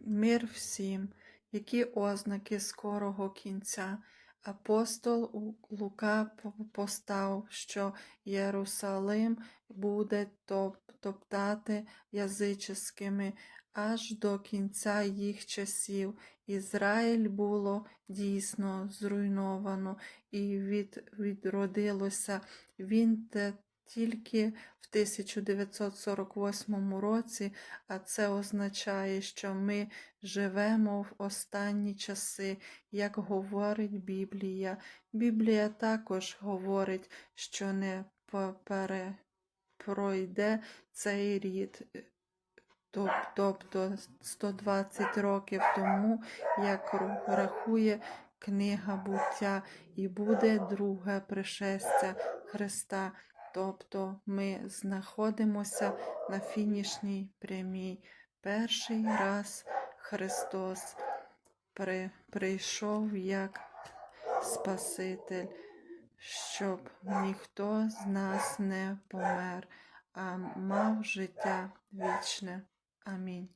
Мир всім, які ознаки скорого кінця. Апостол Лука постав, що Єрусалим буде топтати язическими аж до кінця їх часів. Ізраїль було дійсно зруйновано і від, відродилося. Він те тільки в 1948 році, а це означає, що ми живемо в останні часи, як говорить Біблія. Біблія також говорить, що не пройде цей рід. Тобто 120 років тому, як рахує книга буття, і буде друге пришестя Христа. Тобто ми знаходимося на фінішній прямій. Перший раз Христос при, прийшов як Спаситель, щоб ніхто з нас не помер, а мав життя вічне. Амінь.